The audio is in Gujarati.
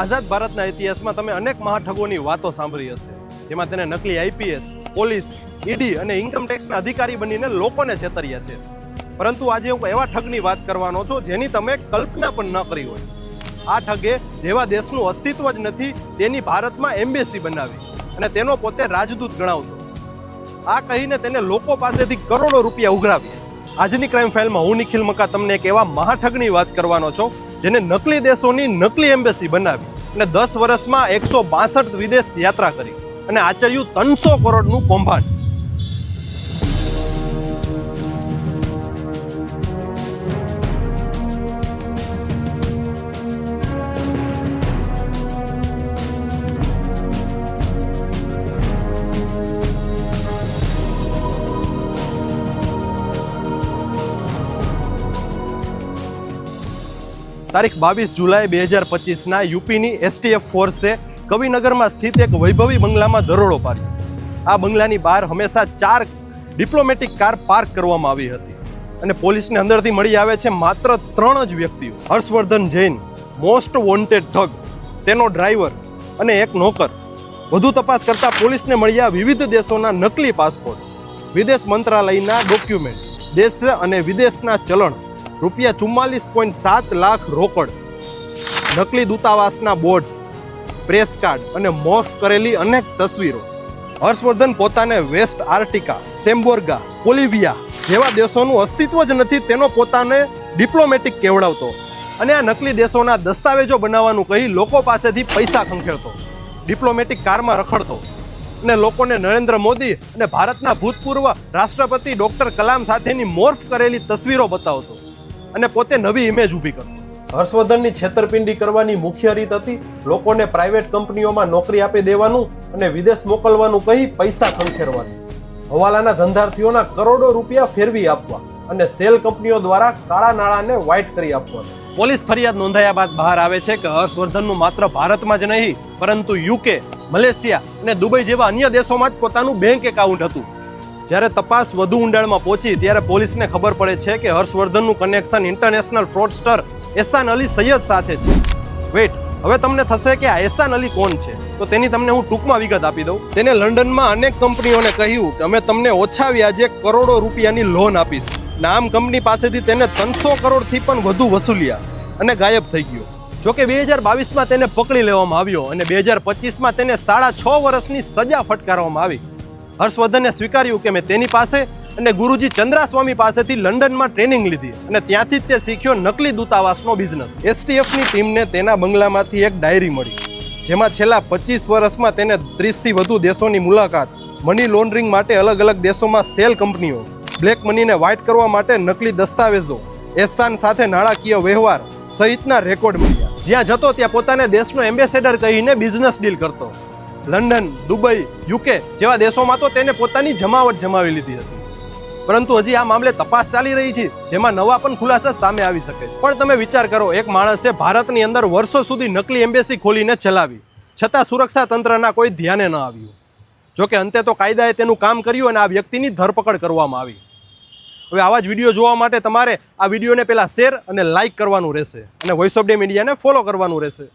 આઝાદ ભારતના ઇતિહાસમાં તમે અનેક મહાઠગોની વાતો સાંભળી હશે. જેમાં તેને નકલી આઈપીએસ પોલીસ, ઈડી અને ઇન્કમ ટેક્સના અધિકારી બનીને લોકોને છેતર્યા છે. પરંતુ આજે હું એવા ઠગની વાત કરવાનો છું જેની તમે કલ્પના પણ ન કરી હોય. આ ઠગે જેવા દેશનું અસ્તિત્વ જ નથી, તેની ભારતમાં એમ્બેસી બનાવી અને તેનો પોતે રાજદૂત ગણાવતો. આ કહીને તેને લોકો પાસેથી કરોડો રૂપિયા ઉઘરાવ્યા. આજની ક્રાઇમ ફાઇલમાં હું નિખિલ મકા તમને એક એવા મહાઠગની વાત કરવાનો છું, જેને નકલી દેશોની નકલી એમ્બેસી બનાવી અને દસ વર્ષમાં એકસો બાસઠ વિદેશ યાત્રા કરી અને આચર્યું ત્રણસો કરોડનું કૌભાંડ. તારીખ બાવીસ જુલાઈ બે હજાર પચીસના યુપીની એસટીએફ ફોર્સે કવિનગરમાં સ્થિત એક વૈભવી બંગલામાં દરોડો પાડ્યો. આ બંગલાની બહાર હંમેશા ચાર ડિપ્લોમેટિક કાર પાર્ક કરવામાં આવી હતી અને પોલીસને અંદરથી મળી આવે છે માત્ર ત્રણ જ વ્યક્તિઓ. હર્ષવર્ધન જૈન, મોસ્ટ વોન્ટેડ ઠગ તેનો ડ્રાઈવર અને એક નોકર. વધુ તપાસ કરતા પોલીસને મળ્યા વિવિધ દેશોના નકલી પાસપોર્ટ. વિદેશ મંત્રાલયના ડોક્યુમેન્ટ, દેશ અને વિદેશના ચલણ રૂપિયા ચુમ્માલીસ પોઈન્ટ સાત લાખ રોકડ. નકલી દૂતાવાસના બોર્ડ્સ, પ્રેસ કાર્ડ અને મોફ કરેલી અનેક તસવીરો. હર્ષવર્ધન પોતાને વેસ્ટ આર્ટિકા, સેમ્બોર્ગા પોલિવિયા જેવા દેશોનું અસ્તિત્વ જ નથી, તેનો પોતાને ડિપ્લોમેટિક કેવડાવતો અને આ નકલી દેશોના દસ્તાવેજો બનાવવાનું કહી લોકો પાસેથી પૈસા ખંખેરતો, ડિપ્લોમેટિક કારમાં રખડતો અને લોકોને નરેન્દ્ર મોદી અને ભારતના ભૂતપૂર્વ રાષ્ટ્રપતિ ડોક્ટર કલામ સાથેની મોર્ફ કરેલી તસવીરો બતાવતો. અને પોતે નવી ઇમેજ ઊભી કરતો. હર્ષવર્ધનની છેતરપિંડી કરવાની મુખ્ય રીત હતી લોકોને પ્રાઇવેટ કંપનીઓમાં નોકરી આપી દેવાનું અને વિદેશ મોકલવાનું કહી પૈસા ખંખેરવાનું. હવાલાના ધંધાર્થીઓના કરોડો રૂપિયા ફેરવી આપવા અને સેલ કંપનીઓ દ્વારા કાળા નાણાંને વ્હાઇટ કરી આપવાનું. પોલીસ ફરિયાદ નોંધાયા બાદ બહાર આવે છે કે હર્ષવર્ધનનું માત્ર ભારતમાં જ નહીં, પરંતુ યુકે મલેશિયા અને દુબઈ જેવા અન્ય દેશોમાં જ પોતાનું બેંક એકાઉન્ટ હતું. જ્યારે તપાસ વધુ ઊંડાણમાં પહોંચી, ત્યારે પોલીસને ખબર પડે છે કે હર્ષવર્ધનનું connection international fraudster Ehsan Ali Sayed સાથે છે. વેઇટ હવે તમને થશે કે આ એહસાન અલી કોણ છે? તો તેની તમને હું ટૂંકમાં વિગત આપી દઉં. તેને લંડનમાં અનેક કંપનીઓને કહ્યું કે અમે તમને ઓછા વ્યાજે કરોડો રૂપિયાની લોન આપીશું. નામ કંપની પાસેથી તેને ત્રણસો કરોડથી પણ વધુ વસૂલ્યા અને ગાયબ થઈ ગયો. જોકે બે હજાર બાવીસમાં તેને પકડી લેવામાં આવ્યો અને બે હજાર પચીસમાં તેને સાડા છ વર્ષની સજા ફટકારવામાં આવી. હર્ષવર્ધને સ્વીકાર્યું કે મેં તેની પાસે અને ગુરુજી ચંદ્રાસ્વામી પાસેથી લંડનમાં ટ્રેનિંગ લીધી અને ત્યાંથી જ તે શીખ્યો નકલી દૂતાવાસનો બિઝનેસ. એસટીએફની ટીમને તેના બંગલામાંથી એક ડાયરી મળી, જેમાં છેલ્લા પચીસ વર્ષમાં તેને ત્રીસથી વધુ દેશોની મુલાકાત, મની લોન્ડરિંગ માટે અલગ અલગ દેશોમાં સેલ કંપનીઓ, બ્લેક મનીને વ્હાઇટ કરવા માટે નકલી દસ્તાવેજો, એહસાન સાથે નાણાકીય વ્યવહાર સહિતના રેકોર્ડ મળ્યા. જ્યાં જતો ત્યાં પોતાને દેશનો એમ્બેસેડર કહીને બિઝનેસ ડીલ કરતો. લંડન, દુબઈ યુકે જેવા દેશોમાં તો તેને પોતાની જમાવટ જમાવી લીધી હતી. પરંતુ હજી આ મામલે તપાસ ચાલી રહી છે, જેમાં નવા પણ ખુલાસા સામે આવી શકે છે. પણ તમે વિચાર કરો, એક માણસે ભારતની અંદર વર્ષો સુધી નકલી એમ્બેસી ખોલીને ચલાવી. છતાં સુરક્ષા તંત્રના કોઈ ધ્યાને ન આવ્યું. જોકે અંતે તો કાયદાએ તેનું કામ કર્યું અને આ વ્યક્તિની ધરપકડ કરવામાં આવી. હવે આવા જ વીડિયો જોવા માટે તમારે આ વિડીયોને પહેલાં શેર અને લાઇક કરવાનું રહેશે. અને વોઇસ ઓફ ડે મીડિયાને ફોલો કરવાનું રહેશે.